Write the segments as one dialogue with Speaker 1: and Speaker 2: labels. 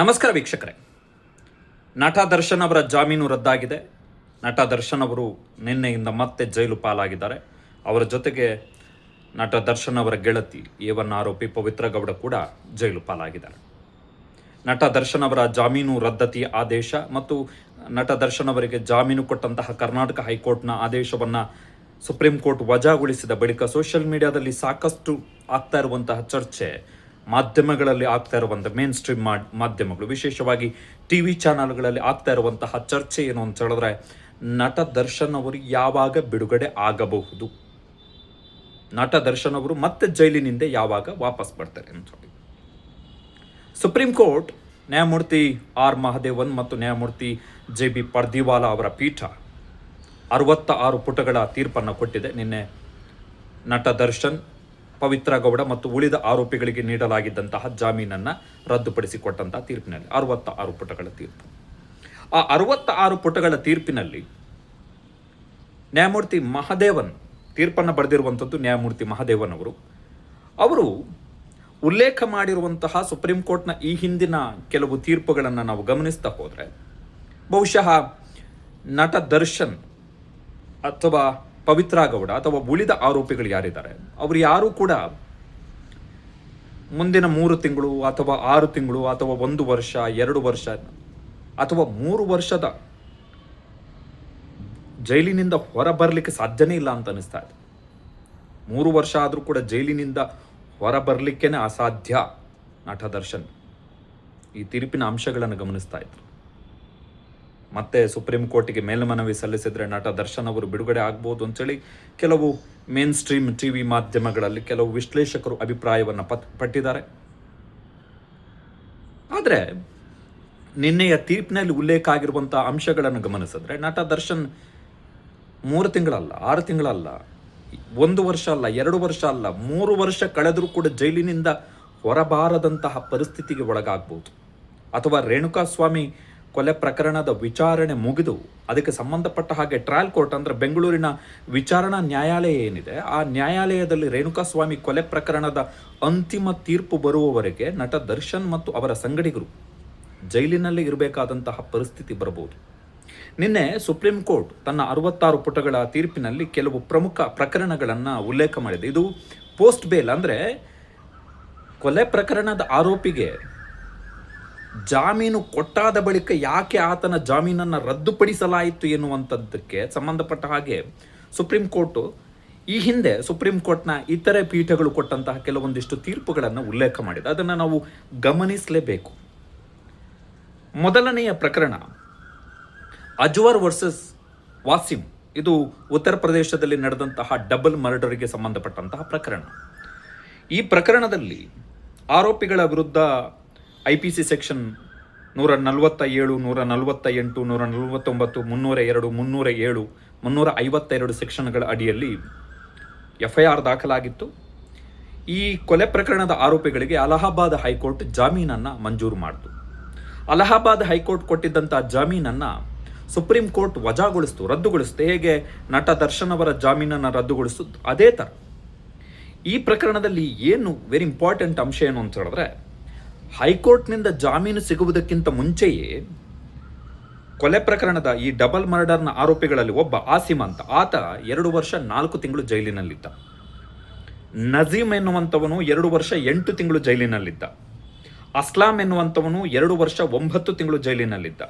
Speaker 1: ನಮಸ್ಕಾರ ವೀಕ್ಷಕರೇ. ನಟ ದರ್ಶನ್ ಅವರ ಜಾಮೀನು ರದ್ದಾಗಿದೆ. ನಟ ದರ್ಶನ್ ಅವರು ನಿನ್ನೆಯಿಂದ ಮತ್ತೆ ಜೈಲು ಪಾಲಾಗಿದ್ದಾರೆ. ಅವರ ಜೊತೆಗೆ ನಟ ದರ್ಶನ್ ಅವರ ಗೆಳತಿ ಏವನ್ ಆರೋಪಿ ಪವಿತ್ರ ಗೌಡ ಕೂಡ ಜೈಲು ಪಾಲಾಗಿದ್ದಾರೆ. ನಟ ದರ್ಶನ್ ಅವರ ಜಾಮೀನು ರದ್ದತಿ ಆದೇಶ ಮತ್ತು ನಟ ದರ್ಶನ್ ಅವರಿಗೆ ಜಾಮೀನು ಕೊಟ್ಟಂತಹ ಕರ್ನಾಟಕ ಹೈಕೋರ್ಟ್ನ ಆದೇಶವನ್ನು ಸುಪ್ರೀಂ ಕೋರ್ಟ್ ವಜಾಗೊಳಿಸಿದ ಬಳಿಕ ಸೋಷಿಯಲ್ ಮೀಡಿಯಾದಲ್ಲಿ ಸಾಕಷ್ಟು ಆಗ್ತಾ ಇರುವಂತಹ ಚರ್ಚೆ ಮಾಧ್ಯಮಗಳಲ್ಲಿ ಆಗ್ತಾ ಇರುವಂಥ ಮೇನ್ ಸ್ಟ್ರೀಮ್ ಮಾಧ್ಯಮಗಳು, ವಿಶೇಷವಾಗಿ ಟಿ ವಿ ಚಾನಲ್ಗಳಲ್ಲಿ ಆಗ್ತಾ ಇರುವಂತಹ ಚರ್ಚೆ ಏನು ಅಂತ ಹೇಳಿದ್ರೆ ನಟ ದರ್ಶನ್ ಅವರು ಯಾವಾಗ ಬಿಡುಗಡೆ ಆಗಬಹುದು? ನಟ ದರ್ಶನ್ ಅವರು ಮತ್ತೆ ಜೈಲಿನಿಂದ ಯಾವಾಗ ವಾಪಸ್ ಬರ್ತಾರೆ ಅಂತ ಹೇಳಿ. ಸುಪ್ರೀಂ ಕೋರ್ಟ್ ನ್ಯಾಯಮೂರ್ತಿ ಆರ್ ಮಹದೇವನ್ ಮತ್ತು ನ್ಯಾಯಮೂರ್ತಿ ಜೆ ಬಿ ಪರ್ದಿವಾಲಾ ಅವರ ಪೀಠ ಅರವತ್ತ ಆರು ಪುಟಗಳ ತೀರ್ಪನ್ನು ಕೊಟ್ಟಿದೆ. ನಿನ್ನೆ ನಟ ದರ್ಶನ್ ಪವಿತ್ರ ಗೌಡ ಮತ್ತು ಉಳಿದ ಆರೋಪಿಗಳಿಗೆ ನೀಡಲಾಗಿದ್ದಂತಹ ಜಾಮೀನನ್ನು ರದ್ದುಪಡಿಸಿಕೊಟ್ಟಂತಹ ತೀರ್ಪಿನಲ್ಲಿ ಅರವತ್ತ ಆರು ಪುಟಗಳ ತೀರ್ಪು. ಆ ಅರವತ್ತ ಆರು ಪುಟಗಳ ತೀರ್ಪಿನಲ್ಲಿ ನ್ಯಾಯಮೂರ್ತಿ ಮಹದೇವನ್, ತೀರ್ಪನ್ನು ಬರೆದಿರುವಂಥದ್ದು ನ್ಯಾಯಮೂರ್ತಿ ಮಹದೇವನ್ ಅವರು. ಅವರು ಉಲ್ಲೇಖ ಮಾಡಿರುವಂತಹ ಸುಪ್ರೀಂ ಕೋರ್ಟ್ನ ಈ ಹಿಂದಿನ ಕೆಲವು ತೀರ್ಪುಗಳನ್ನು ನಾವು ಗಮನಿಸ್ತಾ ಹೋದರೆ, ಬಹುಶಃ ನಟ ದರ್ಶನ್ ಅಥವಾ ಪವಿತ್ರ ಗೌಡ ಅಥವಾ ಉಳಿದ ಆರೋಪಿಗಳು ಯಾರಿದ್ದಾರೆ? ಅವರು ಯಾರೂ ಕೂಡ ಮುಂದಿನ ಮೂರು ತಿಂಗಳು ಅಥವಾ ಆರು ತಿಂಗಳು ಅಥವಾ ಒಂದು ವರ್ಷ, ಎರಡು ವರ್ಷ ಅಥವಾ ಮೂರು ವರ್ಷದ ಜೈಲಿನಿಂದ ಹೊರ ಬರಲಿಕ್ಕೆ ಸಾಧ್ಯನೇ ಇಲ್ಲ ಅಂತ ಅನಿಸ್ತಾ ಇದೆ. ಮೂರು ವರ್ಷ ಆದರೂ ಕೂಡ ಜೈಲಿನಿಂದ ಹೊರ ಅಸಾಧ್ಯ ನಟ ದರ್ಶನ್. ಈ ತೀರ್ಪಿನ ಅಂಶಗಳನ್ನು ಗಮನಿಸ್ತಾ ಇದ್ರು. ಮತ್ತೆ ಸುಪ್ರೀಂ ಕೋರ್ಟಿಗೆ ಮೇಲ್ಮನವಿ ಸಲ್ಲಿಸಿದರೆ ನಟ ದರ್ಶನ್ ಅವರು ಬಿಡುಗಡೆ ಆಗ್ಬೋದು ಅಂತೇಳಿ ಕೆಲವು ಮೇನ್ ಸ್ಟ್ರೀಮ್ ಟಿ ವಿ ಮಾಧ್ಯಮಗಳಲ್ಲಿ ಕೆಲವು ವಿಶ್ಲೇಷಕರು ಅಭಿಪ್ರಾಯವನ್ನು ಪತ್, ಪಟ್ಟಿದ್ದಾರೆ. ಆದರೆ ನಿನ್ನೆಯ ತೀರ್ಪಿನಲ್ಲಿ ಉಲ್ಲೇಖ ಆಗಿರುವಂಥ ಅಂಶಗಳನ್ನು ಗಮನಿಸಿದ್ರೆ ನಟ ದರ್ಶನ್ ಮೂರು ತಿಂಗಳಲ್ಲ, ಆರು ತಿಂಗಳಲ್ಲ, ಒಂದು ವರ್ಷ ಅಲ್ಲ, ಎರಡು ವರ್ಷ ಅಲ್ಲ, ಮೂರು ವರ್ಷ ಕಳೆದರೂ ಕೂಡ ಜೈಲಿನಿಂದ ಹೊರಬಾರದಂತಹ ಪರಿಸ್ಥಿತಿಗೆ ಒಳಗಾಗ್ಬೋದು. ಅಥವಾ ರೇಣುಕಾಸ್ವಾಮಿ ಕೊಲೆ ಪ್ರಕರಣದ ವಿಚಾರಣೆ ಮುಗಿದು ಅದಕ್ಕೆ ಸಂಬಂಧಪಟ್ಟ ಹಾಗೆ ಟ್ರಯಲ್ ಕೋರ್ಟ್ ಅಂದರೆ ಬೆಂಗಳೂರಿನ ವಿಚಾರಣಾ ನ್ಯಾಯಾಲಯ ಏನಿದೆ, ಆ ನ್ಯಾಯಾಲಯದಲ್ಲಿ ರೇಣುಕಾಸ್ವಾಮಿ ಕೊಲೆ ಪ್ರಕರಣದ ಅಂತಿಮ ತೀರ್ಪು ಬರುವವರೆಗೆ ನಟ ದರ್ಶನ್ ಮತ್ತು ಅವರ ಸಂಗಡಿಗರು ಜೈಲಿನಲ್ಲಿ ಇರಬೇಕಾದಂತಹ ಪರಿಸ್ಥಿತಿ ಬರಬಹುದು. ನಿನ್ನೆ ಸುಪ್ರೀಂ ಕೋರ್ಟ್ ತನ್ನ ಅರವತ್ತಾರು ಪುಟಗಳ ತೀರ್ಪಿನಲ್ಲಿ ಕೆಲವು ಪ್ರಮುಖ ಪ್ರಕರಣಗಳನ್ನು ಉಲ್ಲೇಖ ಮಾಡಿದೆ. ಇದು ಪೋಸ್ಟ್ ಬೇಲ್ ಅಂದರೆ ಕೊಲೆ ಪ್ರಕರಣದ ಆರೋಪಿಗೆ ಜಾಮೀನು ಕೊಟ್ಟಾದ ಬಳಿಕ ಯಾಕೆ ಆತನ ಜಾಮೀನನ್ನು ರದ್ದುಪಡಿಸಲಾಯಿತು ಎನ್ನುವಂಥದ್ದಕ್ಕೆ ಸಂಬಂಧಪಟ್ಟ ಹಾಗೆ ಸುಪ್ರೀಂ ಕೋರ್ಟು ಈ ಹಿಂದೆ ಸುಪ್ರೀಂ ಕೋರ್ಟ್ನ ಇತರೆ ಪೀಠಗಳು ಕೊಟ್ಟಂತಹ ಕೆಲವೊಂದಿಷ್ಟು ತೀರ್ಪುಗಳನ್ನು ಉಲ್ಲೇಖ ಮಾಡಿದೆ. ಅದನ್ನು ನಾವು ಗಮನಿಸಲೇಬೇಕು. ಮೊದಲನೆಯ ಪ್ರಕರಣ, ಅಜ್ವರ್ ವರ್ಸಸ್ ವಾಸಿಂ. ಇದು ಉತ್ತರ ಪ್ರದೇಶದಲ್ಲಿ ನಡೆದಂತಹ ಡಬಲ್ ಮರ್ಡರ್ಗೆ ಸಂಬಂಧಪಟ್ಟಂತಹ ಪ್ರಕರಣ. ಈ ಪ್ರಕರಣದಲ್ಲಿ ಆರೋಪಿಗಳ ವಿರುದ್ಧ ಐ ಪಿ ಸಿ ಸೆಕ್ಷನ್ ನೂರ ನಲವತ್ತ ಏಳು ನೂರ ನಲವತ್ತ ಎಂಟು ನೂರ ನಲವತ್ತೊಂಬತ್ತು, ಮುನ್ನೂರ ಎರಡು, ಮುನ್ನೂರ ಏಳು, ಮುನ್ನೂರ ಐವತ್ತೆರಡು ಸೆಕ್ಷನ್ಗಳ ಅಡಿಯಲ್ಲಿ ಎಫ್ ಐ ಆರ್ ದಾಖಲಾಗಿತ್ತು. ಈ ಕೊಲೆ ಪ್ರಕರಣದ ಆರೋಪಿಗಳಿಗೆ ಅಲಹಾಬಾದ್ ಹೈಕೋರ್ಟ್ ಜಾಮೀನನ್ನು ಮಂಜೂರು ಮಾಡಿತು. ಅಲಹಾಬಾದ್ ಹೈಕೋರ್ಟ್ ಕೊಟ್ಟಿದ್ದಂಥ ಜಾಮೀನನ್ನು ಸುಪ್ರೀಂ ಕೋರ್ಟ್ ವಜಾಗೊಳಿಸ್ತು, ರದ್ದುಗೊಳಿಸ್ತು. ಹೇಗೆ ನಟ ದರ್ಶನ್ ಅವರ ಜಾಮೀನನ್ನು ರದ್ದುಗೊಳಿಸ್ತು, ಅದೇ ಥರ ಈ ಪ್ರಕರಣದಲ್ಲಿ ಏನು ವೆರಿ ಇಂಪಾರ್ಟೆಂಟ್ ಅಂಶ ಏನು ಅಂತ ಹೇಳಿದ್ರೆ ಹೈಕೋರ್ಟ್ನಿಂದ ಜಾಮೀನು ಸಿಗುವುದಕ್ಕಿಂತ ಮುಂಚೆಯೇ ಕೊಲೆ ಪ್ರಕರಣದ ಈ ಡಬಲ್ ಮರ್ಡರ್ನ ಆರೋಪಿಗಳಲ್ಲಿ ಒಬ್ಬ ಆಸಿಮ್ ಅಂತ. ಆತ ಎರಡು ವರ್ಷ ನಾಲ್ಕು ತಿಂಗಳು ಜೈಲಿನಲ್ಲಿದ್ದ. ನಜೀಮ್ ಎನ್ನುವಂಥವನು ಎರಡು ವರ್ಷ ಎಂಟು ತಿಂಗಳು ಜೈಲಿನಲ್ಲಿದ್ದ. ಅಸ್ಲಾಂ ಎನ್ನುವಂಥವನು ಎರಡು ವರ್ಷ ಒಂಬತ್ತು ತಿಂಗಳು ಜೈಲಿನಲ್ಲಿದ್ದ.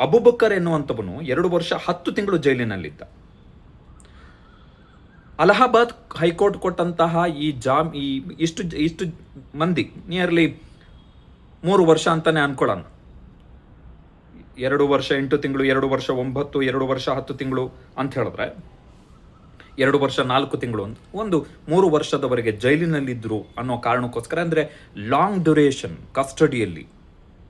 Speaker 1: ಅಬುಬಕ್ಕರ್ ಎನ್ನುವಂಥವನು ಎರಡು ವರ್ಷ ಹತ್ತು ತಿಂಗಳು ಜೈಲಿನಲ್ಲಿದ್ದ. ಅಲಹಾಬಾದ್ ಹೈಕೋರ್ಟ್ ಕೊಟ್ಟಂತಹ ಈ ಜಾಮ್ ಈ ಇಷ್ಟು ಇಷ್ಟು ಮಂದಿ ನಿಯರ್ಲಿ ಮೂರು ವರ್ಷ ಅಂತಾನೆ ಅನ್ಕೊಳ್ಳೋಣ. ಎರಡು ವರ್ಷ ಎಂಟು ತಿಂಗಳು, ಎರಡು ವರ್ಷ ಒಂಬತ್ತು, ಎರಡು ವರ್ಷ ಹತ್ತು ತಿಂಗಳು ಅಂತ ಹೇಳಿದ್ರೆ, ಎರಡು ವರ್ಷ ನಾಲ್ಕು ತಿಂಗಳು ಅಂತ ಒಂದು ಮೂರು ವರ್ಷದವರೆಗೆ ಜೈಲಿನಲ್ಲಿದ್ದರು ಅನ್ನೋ ಕಾರಣಕ್ಕೋಸ್ಕರ, ಅಂದರೆ ಲಾಂಗ್ ಡ್ಯುರೇಷನ್ ಕಸ್ಟಡಿಯಲ್ಲಿ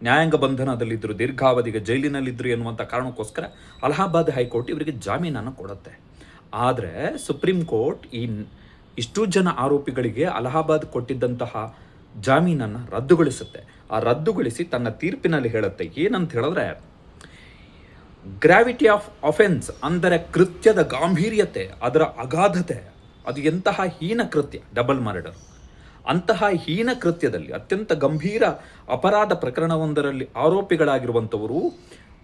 Speaker 1: ನ್ಯಾಯಾಂಗ ಬಂಧನದಲ್ಲಿದ್ದರು ದೀರ್ಘಾವಧಿಗೆ ಜೈಲಿನಲ್ಲಿದ್ದರು ಎನ್ನುವಂಥ ಕಾರಣಕ್ಕೋಸ್ಕರ ಅಲಹಾಬಾದ್ ಹೈಕೋರ್ಟ್ ಇವರಿಗೆ ಜಾಮೀನನ್ನು ಕೊಡುತ್ತೆ. ಆದರೆ ಸುಪ್ರೀಂ ಕೋರ್ಟ್ ಈ ಇಷ್ಟು ಜನ ಆರೋಪಿಗಳಿಗೆ ಅಲಹಾಬಾದ್ ಕೊಟ್ಟಿದ್ದಂತಹ ಜಾಮೀನನ್ನು ರದ್ದುಗೊಳಿಸುತ್ತೆ. ಆ ರದ್ದುಗೊಳಿಸಿ ತನ್ನ ತೀರ್ಪಿನಲ್ಲಿ ಹೇಳುತ್ತೆ, ಏನಂತ ಹೇಳಿದ್ರೆ ಗ್ರಾವಿಟಿ ಆಫ್ ಅಫೆನ್ಸ್ ಅಂದರೆ ಕೃತ್ಯದ ಗಾಂಭೀರ್ಯತೆ, ಅದರ ಅಗಾಧತೆ, ಅದು ಎಂತಹ ಹೀನ ಕೃತ್ಯ ಡಬಲ್ ಮರ್ಡರ್ ಅಂತಹ ಹೀನ ಕೃತ್ಯದಲ್ಲಿ ಅತ್ಯಂತ ಗಂಭೀರ ಅಪರಾಧ ಪ್ರಕರಣವೊಂದರಲ್ಲಿ ಆರೋಪಿಗಳಾಗಿರುವಂಥವರು,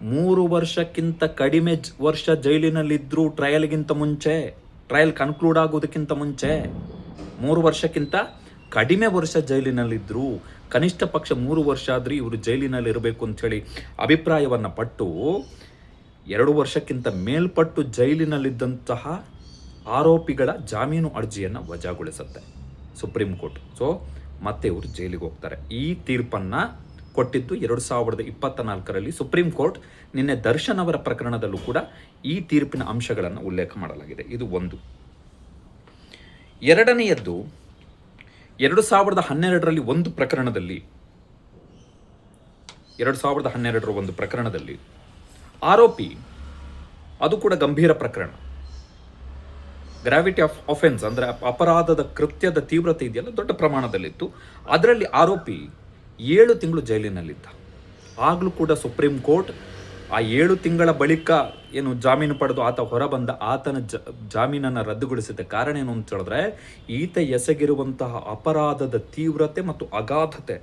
Speaker 1: ಮೂರು ವರ್ಷಕ್ಕಿಂತ ಕಡಿಮೆ ವರ್ಷ ಜೈಲಿನಲ್ಲಿದ್ದರೂ ಟ್ರಯಲ್ಗಿಂತ ಮುಂಚೆ ಟ್ರಯಲ್ ಕನ್ಕ್ಲೂಡ್ ಆಗೋದಕ್ಕಿಂತ ಮುಂಚೆ, ಮೂರು ವರ್ಷಕ್ಕಿಂತ ಕಡಿಮೆ ವರ್ಷ ಜೈಲಿನಲ್ಲಿದ್ದರು ಕನಿಷ್ಠ ಪಕ್ಷ ಮೂರು ವರ್ಷ ಆದರೆ ಇವರು ಜೈಲಿನಲ್ಲಿ ಇರಬೇಕು ಅಂಥೇಳಿ ಅಭಿಪ್ರಾಯವನ್ನು ಪಟ್ಟು, ಎರಡು ವರ್ಷಕ್ಕಿಂತ ಮೇಲ್ಪಟ್ಟು ಜೈಲಿನಲ್ಲಿದ್ದಂತಹ ಆರೋಪಿಗಳ ಜಾಮೀನು ಅರ್ಜಿಯನ್ನು ವಜಾಗೊಳಿಸುತ್ತೆ ಸುಪ್ರೀಂ ಕೋರ್ಟ್. ಸೊ ಮತ್ತೆ ಇವರು ಜೈಲಿಗೆ ಹೋಗ್ತಾರೆ. ಈ ತೀರ್ಪನ್ನು ಕೊಟ್ಟಿದ್ದು ಎರಡು ಸಾವಿರದ ಇಪ್ಪತ್ತ ನಾಲ್ಕರಲ್ಲಿ ಸುಪ್ರೀಂ ಕೋರ್ಟ್, ನಿನ್ನೆ ದರ್ಶನ್ ಅವರ ಪ್ರಕರಣದಲ್ಲೂ ಕೂಡ ಈ ತೀರ್ಪಿನ ಅಂಶಗಳನ್ನು ಉಲ್ಲೇಖ ಮಾಡಲಾಗಿದೆ. ಇದು ಒಂದು. ಎರಡನೆಯದ್ದು ಎರಡು ಸಾವಿರದ ಹನ್ನೆರಡರಲ್ಲಿ ಒಂದು ಪ್ರಕರಣದಲ್ಲಿ, ಎರಡು ಸಾವಿರದ ಹನ್ನೆರಡರ ಒಂದು ಪ್ರಕರಣದಲ್ಲಿ ಆರೋಪಿ, ಅದು ಕೂಡ ಗಂಭೀರ ಪ್ರಕರಣ. ಗ್ರಾವಿಟಿ ಆಫ್ ಅಫೆನ್ಸ್ ಅಂದರೆ ಅಪರಾಧದ ಕೃತ್ಯದ ತೀವ್ರತೆ ಇದೆಯಲ್ಲ, ದೊಡ್ಡ ಪ್ರಮಾಣದಲ್ಲಿತ್ತು. ಅದರಲ್ಲಿ ಆರೋಪಿ ಏಳು ತಿಂಗಳು ಜೈಲಿನಲ್ಲಿದ್ದ. ಆಗಲೂ ಕೂಡ ಸುಪ್ರೀಂ ಕೋರ್ಟ್ ಆ ಏಳು ತಿಂಗಳ ಬಳಿಕ ಏನು ಜಾಮೀನು ಪಡೆದು ಆತ ಹೊರಬಂದ ಆತನ ಜ, ಜಾಮೀನನ್ನು ರದ್ದುಗೊಳಿಸಿದ ಕಾರಣ ಏನು ಅಂತ ಹೇಳಿದ್ರೆ, ಈತ ಎಸಗಿರುವಂತಹ ಅಪರಾಧದ ತೀವ್ರತೆ ಮತ್ತು ಅಗಾಧತೆ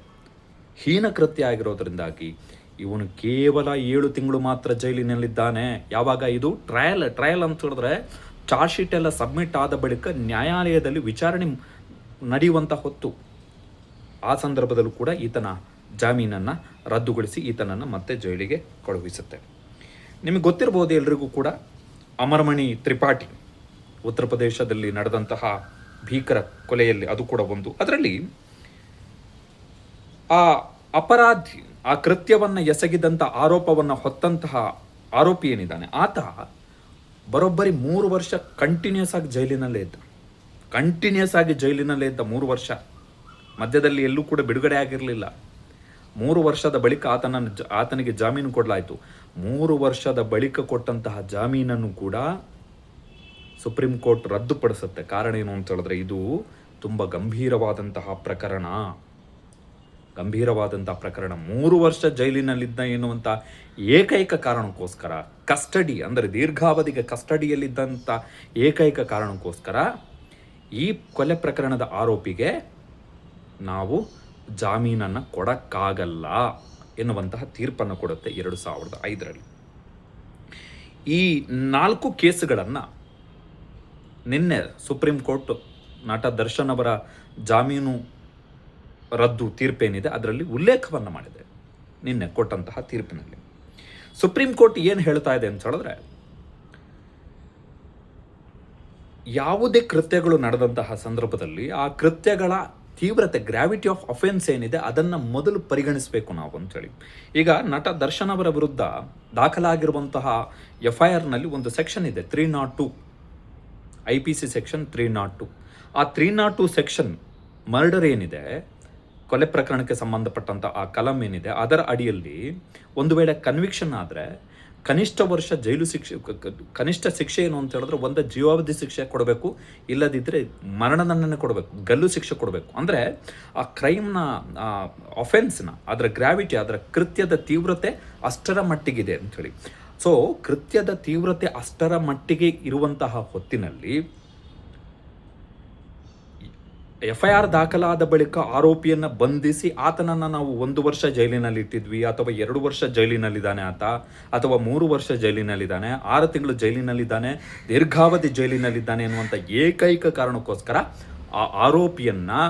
Speaker 1: ಹೀನ ಕೃತ್ಯ ಆಗಿರೋದ್ರಿಂದಾಗಿ ಇವನು ಕೇವಲ ಏಳು ತಿಂಗಳು ಮಾತ್ರ ಜೈಲಿನಲ್ಲಿದ್ದಾನೆ. ಯಾವಾಗ ಇದು? ಟ್ರಯಲ್ ಟ್ರಯಲ್ ಅಂತ ಹೇಳಿದ್ರೆ, ಚಾರ್ಜ್ ಶೀಟ್ ಎಲ್ಲ ಸಬ್ಮಿಟ್ ಆದ ಬಳಿಕ ನ್ಯಾಯಾಲಯದಲ್ಲಿ ವಿಚಾರಣೆ ನಡೆಯುವಂಥ ಹೊತ್ತು. ಆ ಸಂದರ್ಭದಲ್ಲೂ ಕೂಡ ಈತನ ಜಾಮೀನನ್ನು ರದ್ದುಗೊಳಿಸಿ ಈತನನ್ನು ಮತ್ತೆ ಜೈಲಿಗೆ ಕಳುಹಿಸುತ್ತೆ. ನಿಮಗೆ ಗೊತ್ತಿರಬಹುದು ಎಲ್ರಿಗೂ ಕೂಡ ಅಮರಮಣಿ ತ್ರಿಪಾಠಿ ಉತ್ತರ ಪ್ರದೇಶದಲ್ಲಿ ನಡೆದಂತಹ ಭೀಕರ ಕೊಲೆಯಲ್ಲಿ ಅದು ಕೂಡ ಒಂದು. ಅದರಲ್ಲಿ ಆ ಅಪರಾಧಿ, ಆ ಕೃತ್ಯವನ್ನು ಎಸಗಿದಂಥ ಆರೋಪವನ್ನು ಹೊತ್ತಂತಹ ಆರೋಪಿ ಏನಿದ್ದಾನೆ, ಆತ ಬರೋಬ್ಬರಿ ಮೂರು ವರ್ಷ ಕಂಟಿನ್ಯೂಸ್ ಆಗಿ ಜೈಲಿನಲ್ಲೇ ಇದ್ದ. ಕಂಟಿನ್ಯೂಸ್ ಆಗಿ ಜೈಲಿನಲ್ಲೇ ಇದ್ದ ಮೂರು ವರ್ಷ. ಮಧ್ಯದಲ್ಲಿ ಎಲ್ಲೂ ಕೂಡ ಬಿಡುಗಡೆ ಆಗಿರಲಿಲ್ಲ. ಮೂರು ವರ್ಷದ ಬಳಿಕ ಆತನ ಆತನಿಗೆ ಜಾಮೀನು ಕೊಡಲಾಯಿತು. ಮೂರು ವರ್ಷದ ಬಳಿಕ ಕೊಟ್ಟಂತಹ ಜಾಮೀನನ್ನು ಕೂಡ ಸುಪ್ರೀಂ ಕೋರ್ಟ್ ರದ್ದುಪಡಿಸುತ್ತೆ. ಕಾರಣ ಏನು ಅಂತ ಹೇಳಿದ್ರೆ ಇದು ತುಂಬ ಗಂಭೀರವಾದಂತಹ ಪ್ರಕರಣ. ಗಂಭೀರವಾದಂತಹ ಪ್ರಕರಣ. ಮೂರು ವರ್ಷ ಜೈಲಿನಲ್ಲಿದ್ದ ಎನ್ನುವಂಥ ಏಕೈಕ ಕಾರಣಕ್ಕೋಸ್ಕರ, ಕಸ್ಟಡಿ ಅಂದರೆ ದೀರ್ಘಾವಧಿಗೆ ಕಸ್ಟಡಿಯಲ್ಲಿದ್ದಂಥ ಏಕೈಕ ಕಾರಣಕ್ಕೋಸ್ಕರ ಈ ಕೊಲೆ ಪ್ರಕರಣದ ಆರೋಪಿಗೆ ನಾವು ಜಾಮೀನನ್ನು ಕೊಡೋಕ್ಕಾಗಲ್ಲ ಎನ್ನುವಂತಹ ತೀರ್ಪನ್ನು ಕೊಡುತ್ತೆ ಎರಡು ಸಾವಿರದ ಐದರಲ್ಲಿ. ಈ ನಾಲ್ಕು ಕೇಸುಗಳನ್ನು ನಿನ್ನೆ ಸುಪ್ರೀಂ ಕೋರ್ಟ್ ನಟ ದರ್ಶನ್ ಅವರ ಜಾಮೀನು ರದ್ದು ತೀರ್ಪೇನಿದೆ, ಅದರಲ್ಲಿ ಉಲ್ಲೇಖವನ್ನು ಮಾಡಿದೆ ನಿನ್ನೆ ಕೊಟ್ಟಂತಹ ತೀರ್ಪಿನಲ್ಲಿ. ಸುಪ್ರೀಂ ಕೋರ್ಟ್ ಏನು ಹೇಳ್ತಾ ಇದೆ ಅಂತ ಹೇಳಿದ್ರೆ, ಯಾವುದೇ ಕೃತ್ಯಗಳು ನಡೆದಂತಹ ಸಂದರ್ಭದಲ್ಲಿ ಆ ಕೃತ್ಯಗಳ ತೀವ್ರತೆ ಗ್ರಾವಿಟಿ ಆಫ್ ಅಫೆನ್ಸ್ ಏನಿದೆ, ಅದನ್ನು ಮೊದಲು ಪರಿಗಣಿಸಬೇಕು ನಾವು ಅಂತೇಳಿ ಈಗ ನಟ ದರ್ಶನ್ ಅವರ ವಿರುದ್ಧ ದಾಖಲಾಗಿರುವಂತಹ ಎಫ್ ಐ ಆರ್ನಲ್ಲಿ ಒಂದು ಸೆಕ್ಷನ್ ಇದೆ three naught two I P C section three naught two ಆ three naught two section murder ಏನಿದೆ, ಕೊಲೆ ಪ್ರಕರಣಕ್ಕೆ ಸಂಬಂಧಪಟ್ಟಂಥ ಆ ಕಲಂ ಏನಿದೆ, ಅದರ ಅಡಿಯಲ್ಲಿ ಒಂದು ವೇಳೆ ಕನ್ವಿಕ್ಷನ್ ಆದರೆ ಕನಿಷ್ಠ ವರ್ಷ ಜೈಲು ಶಿಕ್ಷೆ ಕನಿಷ್ಠ ಶಿಕ್ಷೆ ಏನು ಅಂತ ಹೇಳಿದ್ರೆ ಒಂದು ಜೀವಾವಧಿ ಶಿಕ್ಷೆ ಕೊಡಬೇಕು ಇಲ್ಲದಿದ್ದರೆ ಮರಣದಂಡನೆ ಕೊಡಬೇಕು, ಗಲ್ಲು ಶಿಕ್ಷೆ ಕೊಡಬೇಕು. ಅಂದರೆ ಆ ಕ್ರೈಮ್ನ ಅಫೆನ್ಸ್ನ ಅದರ ಗ್ರಾವಿಟಿ ಅದರ ಕೃತ್ಯದ ತೀವ್ರತೆ ಅಷ್ಟರ ಮಟ್ಟಿಗಿದೆ ಅಂಥೇಳಿ ಸೊ ಕೃತ್ಯದ ತೀವ್ರತೆ ಅಷ್ಟರ ಮಟ್ಟಿಗೆ ಇರುವಂತಹ ಹೊತ್ತಿನಲ್ಲಿ ಎಫ್ ಐ ಆರ್ ದಾಖಲಾದ ಬಳಿಕ ಆರೋಪಿಯನ್ನು ಬಂಧಿಸಿ ಆತನನ್ನು ನಾವು ಒಂದು ವರ್ಷ ಜೈಲಿನಲ್ಲಿ ಇಟ್ಟಿದ್ವಿ ಅಥವಾ ಎರಡು ವರ್ಷ ಜೈಲಿನಲ್ಲಿದ್ದಾನೆ ಆತ ಅಥವಾ ಮೂರು ವರ್ಷ ಜೈಲಿನಲ್ಲಿದ್ದಾನೆ, ಆರು ತಿಂಗಳು ಜೈಲಿನಲ್ಲಿದ್ದಾನೆ, ದೀರ್ಘಾವಧಿ ಜೈಲಿನಲ್ಲಿದ್ದಾನೆ ಅನ್ನುವಂಥ ಏಕೈಕ ಕಾರಣಕ್ಕೋಸ್ಕರ ಆ ಆರೋಪಿಯನ್ನು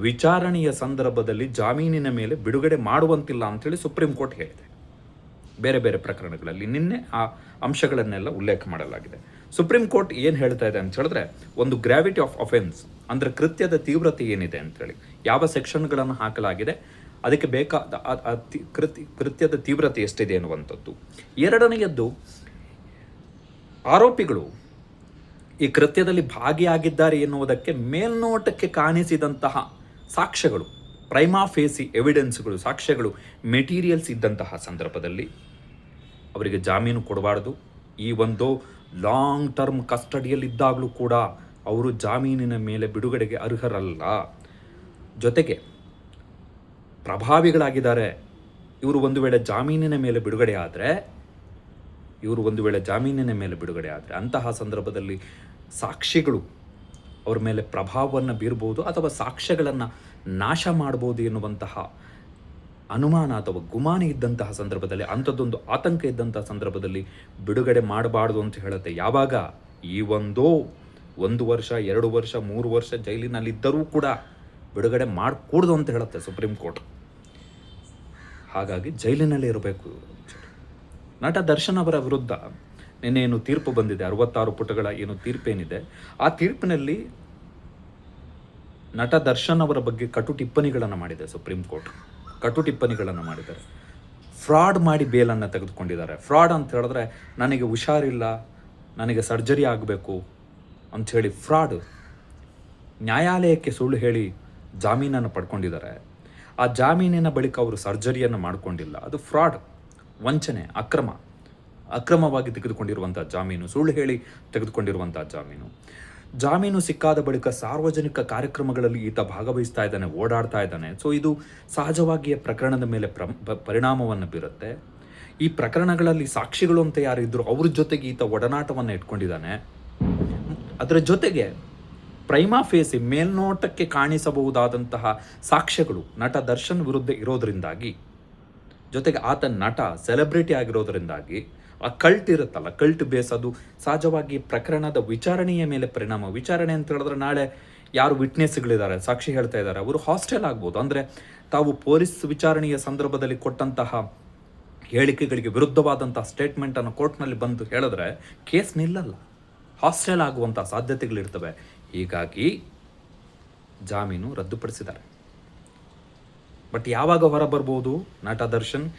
Speaker 1: ವಿಚಾರಣೆಯ ಸಂದರ್ಭದಲ್ಲಿ ಜಾಮೀನಿನ ಮೇಲೆ ಬಿಡುಗಡೆ ಮಾಡುವಂತಿಲ್ಲ ಅಂತೇಳಿ ಸುಪ್ರೀಂ ಕೋರ್ಟ್ ಹೇಳಿದೆ. ಬೇರೆ ಬೇರೆ ಪ್ರಕರಣಗಳಲ್ಲಿ ನಿನ್ನೆ ಆ ಅಂಶಗಳನ್ನೆಲ್ಲ ಉಲ್ಲೇಖ ಮಾಡಲಾಗಿದೆ. ಸುಪ್ರೀಂ ಕೋರ್ಟ್ ಏನು ಹೇಳ್ತಾ ಇದೆ ಅಂತ ಹೇಳಿದ್ರೆ, ಒಂದು ಗ್ರಾವಿಟಿ ಆಫ್ ಅಫೆನ್ಸ್ ಅಂದರೆ ಕೃತ್ಯದ ತೀವ್ರತೆ ಏನಿದೆ ಅಂತೇಳಿ. ಯಾವ ಸೆಕ್ಷನ್ಗಳನ್ನು ಹಾಕಲಾಗಿದೆ, ಅದಕ್ಕೆ ಬೇಕಾದ ಅತಿ ಆ ಕೃತಿ, ಕೃತ್ಯದ ತೀವ್ರತೆ ಎಷ್ಟಿದೆ ಅನ್ನುವಂಥದ್ದು ಎರಡನೆಯದ್ದು, ಆರೋಪಿಗಳು ಈ ಕೃತ್ಯದಲ್ಲಿ ಭಾಗಿಯಾಗಿದ್ದಾರೆ ಎನ್ನುವುದಕ್ಕೆ ಮೇಲ್ನೋಟಕ್ಕೆ ಕಾಣಿಸಿದಂತಹ ಸಾಕ್ಷ್ಯಗಳು ಪ್ರೈಮಾ ಫೇಸಿ ಎವಿಡೆನ್ಸ್ಗಳು ಸಾಕ್ಷ್ಯಗಳು ಮೆಟೀರಿಯಲ್ಸ್ ಇದ್ದಂತಹ ಸಂದರ್ಭದಲ್ಲಿ ಅವರಿಗೆ ಜಾಮೀನು ಕೊಡಬಾರ್ದು. ಈ ಒಂದು ಲಾಂಗ್ ಟರ್ಮ್ ಕಸ್ಟಡಿಯಲ್ಲಿದ್ದಾಗಲೂ ಕೂಡ ಅವರು ಜಾಮೀನಿನ ಮೇಲೆ ಬಿಡುಗಡೆಗೆ ಅರ್ಹರಲ್ಲ. ಜೊತೆಗೆ ಪ್ರಭಾವಿಗಳಾಗಿದ್ದಾರೆ. ಇವರು ಒಂದು ವೇಳೆ ಜಾಮೀನಿನ ಮೇಲೆ ಬಿಡುಗಡೆ ಆದರೆ, ಇವರು ಒಂದು ವೇಳೆ ಜಾಮೀನಿನ ಮೇಲೆ ಬಿಡುಗಡೆ ಆದರೆ ಅಂತಹ ಸಂದರ್ಭದಲ್ಲಿ ಸಾಕ್ಷಿಗಳು ಅವರ ಮೇಲೆ ಪ್ರಭಾವವನ್ನು ಬೀರ್ಬೋದು ಅಥವಾ ಸಾಕ್ಷ್ಯಗಳನ್ನು ನಾಶ ಮಾಡ್ಬೋದು ಎನ್ನುವಂತಹ ಅನುಮಾನ ಅಥವಾ ಗುಮಾನಿ ಇದ್ದಂತಹ ಸಂದರ್ಭದಲ್ಲಿ, ಅಂಥದ್ದೊಂದು ಆತಂಕ ಇದ್ದಂತಹ ಸಂದರ್ಭದಲ್ಲಿ ಬಿಡುಗಡೆ ಮಾಡಬಾರ್ದು ಅಂತ ಹೇಳುತ್ತೆ. ಯಾವಾಗ? ಈ ಒಂದೋ ಒಂದು ವರ್ಷ, ಎರಡು ವರ್ಷ, ಮೂರು ವರ್ಷ ಜೈಲಿನಲ್ಲಿದ್ದರೂ ಕೂಡ ಬಿಡುಗಡೆ ಮಾಡಕೂಡ್ದು ಅಂತ ಹೇಳುತ್ತೆ ಸುಪ್ರೀಂ ಕೋರ್ಟ್. ಹಾಗಾಗಿ ಜೈಲಿನಲ್ಲೇ ಇರಬೇಕು. ನಟ ದರ್ಶನ್ ಅವರ ವಿರುದ್ಧ ನಿನ್ನೆ ಏನು ತೀರ್ಪು ಬಂದಿದೆ, ಅರವತ್ತಾರು ಪುಟಗಳ ಏನು ತೀರ್ಪೇನಿದೆ, ಆ ತೀರ್ಪಿನಲ್ಲಿ ನಟ ದರ್ಶನ್ ಅವರ ಬಗ್ಗೆ ಕಟು ಟಿಪ್ಪಣಿಗಳನ್ನು ಮಾಡಿದೆ ಸುಪ್ರೀಂ ಕೋರ್ಟ್. ಕಟು ಟಿಪ್ಪಣಿಗಳನ್ನು ಮಾಡಿದ್ದಾರೆ. ಫ್ರಾಡ್ ಮಾಡಿ ಬೇಲನ್ನು ತೆಗೆದುಕೊಂಡಿದ್ದಾರೆ. ಫ್ರಾಡ್ ಅಂತ ಹೇಳಿದ್ರೆ ನನಗೆ ಹುಷಾರಿಲ್ಲ, ನನಗೆ ಸರ್ಜರಿ ಆಗಬೇಕು ಅಂಥೇಳಿ ಫ್ರಾಡ್ ನ್ಯಾಯಾಲಯಕ್ಕೆ ಸುಳ್ಳು ಹೇಳಿ ಜಾಮೀನನ್ನು ಪಡ್ಕೊಂಡಿದ್ದಾರೆ. ಆ ಜಾಮೀನಿನ ಬಳಿಕ ಅವರು ಸರ್ಜರಿಯನ್ನು ಮಾಡಿಕೊಂಡಿಲ್ಲ. ಅದು ಫ್ರಾಡ್, ವಂಚನೆ, ಅಕ್ರಮ, ಅಕ್ರಮವಾಗಿ ತೆಗೆದುಕೊಂಡಿರುವಂಥ ಜಾಮೀನು, ಸುಳ್ಳು ಹೇಳಿ ತೆಗೆದುಕೊಂಡಿರುವಂಥ ಜಾಮೀನು. ಜಾಮೀನು ಸಿಕ್ಕಾದ ಬಳಿಕ ಸಾರ್ವಜನಿಕ ಕಾರ್ಯಕ್ರಮಗಳಲ್ಲಿ ಈತ ಭಾಗವಹಿಸ್ತಾ ಇದ್ದಾನೆ, ಓಡಾಡ್ತಾ ಇದ್ದಾನೆ. ಸೊ ಇದು ಸಹಜವಾಗಿಯೇ ಪ್ರಕರಣದ ಮೇಲೆ ಪ್ರ ಪರಿಣಾಮವನ್ನು ಬೀರುತ್ತೆ. ಈ ಪ್ರಕರಣಗಳಲ್ಲಿ ಸಾಕ್ಷಿಗಳು ಅಂತ ಯಾರಿದ್ರು ಅವ್ರ ಜೊತೆಗೆ ಈತ ಒಡನಾಟವನ್ನು ಇಟ್ಕೊಂಡಿದ್ದಾನೆ. ಅದರ ಜೊತೆಗೆ ಪ್ರೈಮಾ ಫೇಸಿ ಮೇಲ್ನೋಟಕ್ಕೆ ಕಾಣಿಸಬಹುದಾದಂತಹ ಸಾಕ್ಷ್ಯಗಳು ನಟ ದರ್ಶನ್ ವಿರುದ್ಧ ಇರೋದರಿಂದಾಗಿ, ಜೊತೆಗೆ ಆತ ನಟ ಸೆಲೆಬ್ರಿಟಿ ಆಗಿರೋದರಿಂದಾಗಿ ಆ ಕಲ್ಟ್ ಇರುತ್ತಲ್ಲ ಕಲ್ಟ್ ಬೇಸ್ ಅದು ಸಹಜವಾಗಿ ಪ್ರಕರಣದ ವಿಚಾರಣೆಯ ಮೇಲೆ ಪರಿಣಾಮ. ವಿಚಾರಣೆ ಅಂತ ಹೇಳಿದ್ರೆ ನಾಳೆ ಯಾರು ವಿಟ್ನೆಸ್ಗಳಿದ್ದಾರೆ, ಸಾಕ್ಷಿ ಹೇಳ್ತಾ ಇದ್ದಾರೆ, ಅವರು ಹಾಸ್ಟೆಲ್ ಆಗ್ಬೋದು. ಅಂದರೆ ತಾವು ಪೊಲೀಸ್ ವಿಚಾರಣೆಯ ಸಂದರ್ಭದಲ್ಲಿ ಕೊಟ್ಟಂತಹ ಹೇಳಿಕೆಗಳಿಗೆ ವಿರುದ್ಧವಾದಂತಹ ಸ್ಟೇಟ್ಮೆಂಟನ್ನು ಕೋರ್ಟ್ನಲ್ಲಿ ಬಂದು ಹೇಳಿದ್ರೆ ಕೇಸ್ ನಿಲ್ಲಲ್ಲ. ಹಾಸ್ಟೆಲ್ ಆಗುವಂಥ ಸಾಧ್ಯತೆಗಳಿರ್ತವೆ. ಹೀಗಾಗಿ ಜಾಮೀನು ರದ್ದುಪಡಿಸಿದ್ದಾರೆ. ಬಟ್ ಯಾವಾಗ ಹೊರ ಬರ್ಬೋದು? ನಟ ದರ್ಶನ್,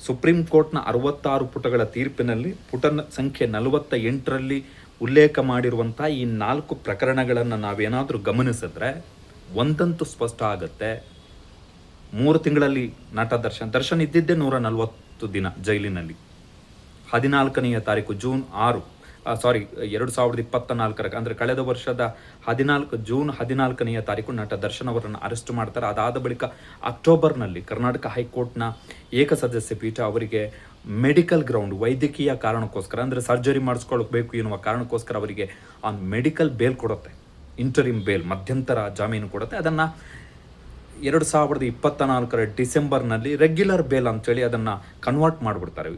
Speaker 1: ಸುಪ್ರೀಂ ಕೋರ್ಟ್ನ ಅರವತ್ತಾರು ಪುಟಗಳ ತೀರ್ಪಿನಲ್ಲಿ ಪುಟ ಸಂಖ್ಯೆ ನಲವತ್ತ ಎಂಟರಲ್ಲಿ ಉಲ್ಲೇಖ ಮಾಡಿರುವಂಥ ಈ ನಾಲ್ಕು ಪ್ರಕರಣಗಳನ್ನು ನಾವೇನಾದರೂ ಗಮನಿಸಿದ್ರೆ ಒಂದಂತೂ ಸ್ಪಷ್ಟ ಆಗುತ್ತೆ. ಮೂರು ತಿಂಗಳಲ್ಲಿ ನಟ ದರ್ಶನ್ ದರ್ಶನ್ ಇದ್ದಿದ್ದೇ ನೂರ ನಲವತ್ತು ದಿನ ಜೈಲಿನಲ್ಲಿ. ಹದಿನಾಲ್ಕನೆಯ ತಾರೀಕು ಜೂನ್ ಆರು. ಸಾರಿ ಎರಡು ಸಾವಿರದ ಇಪ್ಪತ್ತ ನಾಲ್ಕರ ಅಂದರೆ ಕಳೆದ ವರ್ಷದ ಹದಿನಾಲ್ಕು, ಜೂನ್ ಹದಿನಾಲ್ಕನೆಯ ತಾರೀಕು ನಟ ದರ್ಶನ್ ಅವರನ್ನು ಅರೆಸ್ಟ್ ಮಾಡ್ತಾರೆ. ಅದಾದ ಬಳಿಕ ಅಕ್ಟೋಬರ್ನಲ್ಲಿ ಕರ್ನಾಟಕ ಹೈಕೋರ್ಟ್ನ ಏಕಸದಸ್ಯ ಪೀಠ ಅವರಿಗೆ ಮೆಡಿಕಲ್ ಗ್ರೌಂಡ್, ವೈದ್ಯಕೀಯ ಕಾರಣಕ್ಕೋಸ್ಕರ, ಅಂದರೆ ಸರ್ಜರಿ ಮಾಡಿಸ್ಕೊಳ್ಬೇಕು ಎನ್ನುವ ಕಾರಣಕ್ಕೋಸ್ಕರ ಅವರಿಗೆ ಆ ಮೆಡಿಕಲ್ ಬೇಲ್ ಕೊಡುತ್ತೆ. ಇಂಟರಿಮ್ ಬೇಲ್ ಮಧ್ಯಂತರ ಜಾಮೀನು ಕೊಡುತ್ತೆ. ಅದನ್ನು ಎರಡು ಸಾವಿರದ ಇಪ್ಪತ್ತ ನಾಲ್ಕರ ಡಿಸೆಂಬರ್ನಲ್ಲಿ ರೆಗ್ಯುಲರ್ ಬೇಲ್ ಅಂತೇಳಿ ಅದನ್ನು ಕನ್ವರ್ಟ್ ಮಾಡಿಬಿಡ್ತಾರೆ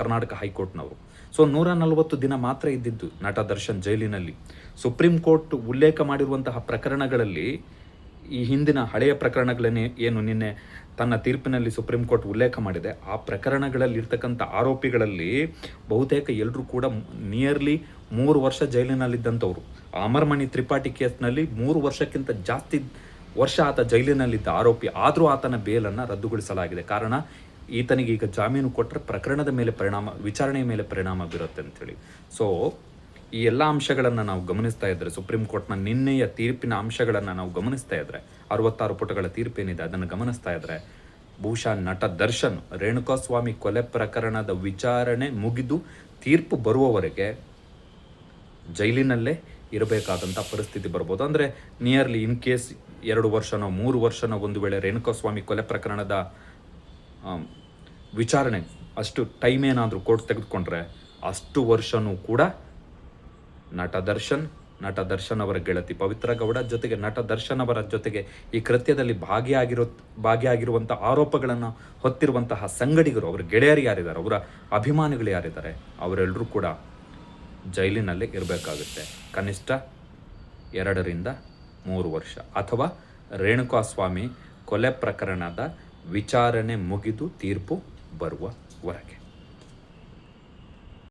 Speaker 1: ಕರ್ನಾಟಕ ಹೈಕೋರ್ಟ್ನವರು. ಸೊ ನೂರ ನಲವತ್ತು ದಿನ ಮಾತ್ರ ಇದ್ದಿದ್ದು ನಟ ದರ್ಶನ್ ಜೈಲಿನಲ್ಲಿ. ಸುಪ್ರೀಂ ಕೋರ್ಟ್ ಉಲ್ಲೇಖ ಮಾಡಿರುವಂತಹ ಪ್ರಕರಣಗಳಲ್ಲಿ ಈ ಹಿಂದಿನ ಹಳೆಯ ಪ್ರಕರಣಗಳನ್ನೇ ಏನು ನಿನ್ನೆ ತನ್ನ ತೀರ್ಪಿನಲ್ಲಿ ಸುಪ್ರೀಂ ಕೋರ್ಟ್ ಉಲ್ಲೇಖ ಮಾಡಿದೆ. ಆ ಪ್ರಕರಣಗಳಲ್ಲಿ ಇರ್ತಕ್ಕಂಥ ಆರೋಪಿಗಳಲ್ಲಿ ಬಹುತೇಕ ಎಲ್ಲರೂ ಕೂಡ ನಿಯರ್ಲಿ ಮೂರು ವರ್ಷ ಜೈಲಿನಲ್ಲಿದ್ದಂಥವ್ರು. ಅಮರ್ಮಣಿ ತ್ರಿಪಾಠಿ ಕೇಸ್ನಲ್ಲಿ ಮೂರು ವರ್ಷಕ್ಕಿಂತ ಜಾಸ್ತಿ ವರ್ಷ ಆತ ಜೈಲಿನಲ್ಲಿದ್ದ ಆರೋಪಿ. ಆದರೂ ಆತನ ಬೇಲನ್ನು ರದ್ದುಗೊಳಿಸಲಾಗಿದೆ. ಕಾರಣ ಈತನಿಗೆ ಈಗ ಜಾಮೀನು ಕೊಟ್ಟರೆ ಪ್ರಕರಣದ ಮೇಲೆ ಪರಿಣಾಮ, ವಿಚಾರಣೆಯ ಮೇಲೆ ಪರಿಣಾಮ ಬೀರುತ್ತೆ ಅಂತೇಳಿ ಸೊ ಈ ಎಲ್ಲ ಅಂಶಗಳನ್ನು ನಾವು ಗಮನಿಸ್ತಾ ಇದ್ದರೆ ಸುಪ್ರೀಂ ಕೋರ್ಟ್ನ ನಿನ್ನೆಯ ತೀರ್ಪಿನ ಅಂಶಗಳನ್ನು ನಾವು ಗಮನಿಸ್ತಾ ಇದ್ದರೆ ಅರವತ್ತಾರು ಪುಟಗಳ ತೀರ್ಪೇನಿದೆ, ಅದನ್ನು ಗಮನಿಸ್ತಾ ಇದ್ದರೆ ಭೂಷಾ ನಟ ದರ್ಶನ್, ರೇಣುಕಾಸ್ವಾಮಿ ಕೊಲೆ ಪ್ರಕರಣದ ವಿಚಾರಣೆ ಮುಗಿದು ತೀರ್ಪು ಬರುವವರೆಗೆ ಜೈಲಿನಲ್ಲೇ ಇರಬೇಕಾದಂಥ ಪರಿಸ್ಥಿತಿ ಬರ್ಬೋದು. ಅಂದರೆ ನಿಯರ್ಲಿ ಇನ್ ಕೇಸ್ ಎರಡು ವರ್ಷನೋ, ಮೂರು ವರ್ಷನೋ ಒಂದು ವೇಳೆ ರೇಣುಕಾಸ್ವಾಮಿ ಕೊಲೆ ಪ್ರಕರಣದ ವಿಚಾರಣೆ, ಅಷ್ಟು ಟೈಮ್ ಏನಾದರೂ ಕೋರ್ಟ್ ತೆಗೆದುಕೊಂಡ್ರೆ ಅಷ್ಟು ವರ್ಷನೂ ಕೂಡ ನಟ ದರ್ಶನ್ ನಟ ದರ್ಶನ್ ಅವರ ಗೆಳತಿ ಪವಿತ್ರ ಗೌಡ ಜೊತೆಗೆ ನಟ ದರ್ಶನ್ ಅವರ ಜೊತೆಗೆ ಈ ಕೃತ್ಯದಲ್ಲಿ ಭಾಗಿಯಾಗಿರೋ, ಭಾಗಿಯಾಗಿರುವಂಥ ಆರೋಪಗಳನ್ನು ಹೊತ್ತಿರುವಂತಹ ಸಂಗಡಿಗರು, ಅವರ ಗೆಳೆಯರು ಯಾರಿದ್ದಾರೆ, ಅವರ ಅಭಿಮಾನಿಗಳು ಯಾರಿದ್ದಾರೆ, ಅವರೆಲ್ಲರೂ ಕೂಡ ಜೈಲಿನಲ್ಲಿ ಇರಬೇಕಾಗುತ್ತೆ. ಕನಿಷ್ಠ ಎರಡರಿಂದ ಮೂರು ವರ್ಷ. ಅಥವಾ ರೇಣುಕಾಸ್ವಾಮಿ ಕೊಲೆ ಪ್ರಕರಣದ ವಿಚಾರಣೆ ಮುಗಿದು ತೀರ್ಪು ಬರುವವರೆಗೆ